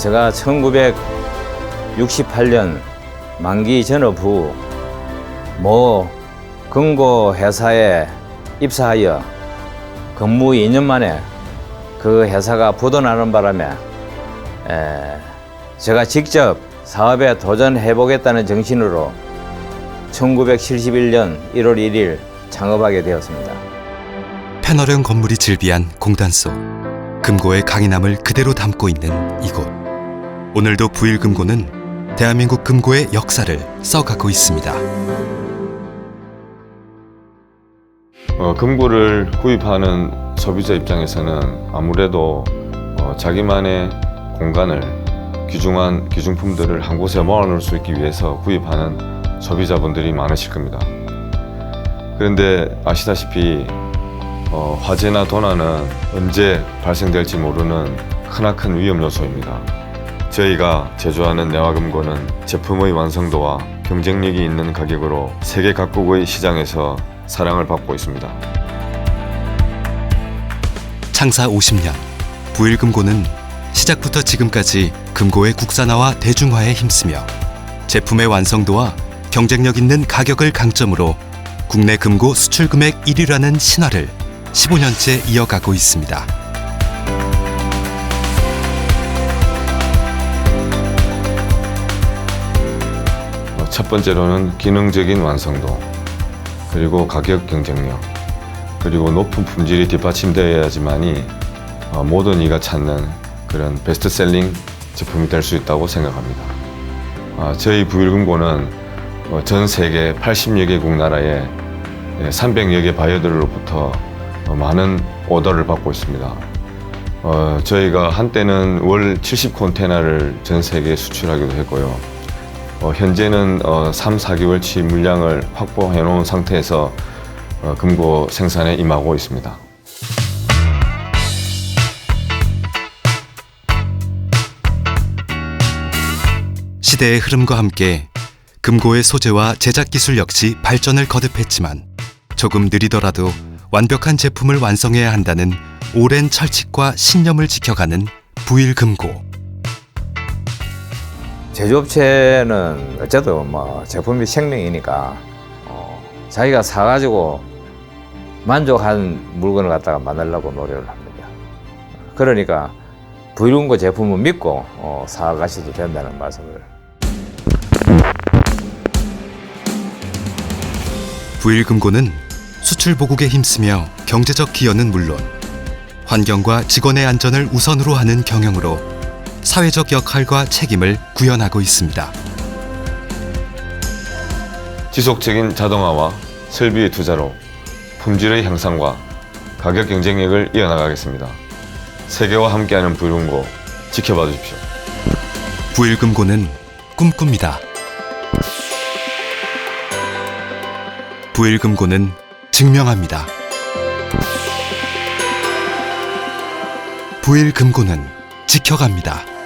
아, 제가 1968년 만기 전업 후 모 금고 회사에 입사하여 근무 2년 만에 그 회사가 부도나는 바람에 에, 제가 직접 사업에 도전해 보겠다는 정신으로 1971년 1월 1일 창업하게 되었습니다. 패널형 건물이 즐비한 공단 속 금고의 강인함을 그대로 담고 있는 이곳. 오늘도 부일금고는 대한민국 금고의 역사를 써가고 있습니다. 어, 금고를 구입하는 소비자 입장에서는 아무래도 어, 자기만의 공간을 귀중한 귀중품들을 한 곳에 모아놓을 수 있기 위해서 구입하는 소비자분들이 많으실 겁니다. 그런데 아시다시피 어, 화재나 도난은 언제 발생될지 모르는 크나큰 위험 요소입니다. 저희가 제조하는 내화금고는 제품의 완성도와 경쟁력이 있는 가격으로 세계 각국의 시장에서 사랑을 받고 있습니다. 창사 50년 부일금고는 시작부터 지금까지 금고의 국산화와 대중화에 힘쓰며 제품의 완성도와 경쟁력 있는 가격을 강점으로 국내 금고 수출 금액 1위라는 신화를 15년째 이어가고 있습니다. 첫 번째로는 기능적인 완성도, 그리고 가격 경쟁력, 그리고 높은 품질이 뒷받침되어야지만이 어, 모든 이가 찾는 그런 베스트셀링 제품이 될 수 있다고 생각합니다. 아, 저희 부일금고는 어, 전 세계 80여 개국 나라의 300여 개 바이어들로부터 어, 많은 오더를 받고 있습니다. 어, 저희가 한때는 월 70컨테이너를 전 세계에 수출하기도 했고요. 어, 현재는 어, 3, 4개월치 물량을 확보해 놓은 상태에서 어, 금고 생산에 임하고 있습니다. 시대의 흐름과 함께 금고의 소재와 제작 기술 역시 발전을 거듭했지만 조금 느리더라도 완벽한 제품을 완성해야 한다는 오랜 철칙과 신념을 지켜가는 부일금고. 제조업체는 어쨌든 뭐 제품이 생명이니까 어, 자기가 사가지고 만족한 물건을 갖다가 만들려고 노력을 합니다. 그러니까 부일운고 제품은 믿고 어, 사가셔도 된다는 말씀을 부일금고는 수출 보국에 힘쓰며 경제적 기여는 물론 환경과 직원의 안전을 우선으로 하는 경영으로 사회적 역할과 책임을 구현하고 있습니다. 지속적인 자동화와 설비의 투자로 품질의 향상과 가격 경쟁력을 이어나가겠습니다. 세계와 함께하는 부일금고 지켜봐 주십시오. 부일금고는 꿈꿉니다. 부일금고는 증명합니다. 부일금고는 지켜갑니다.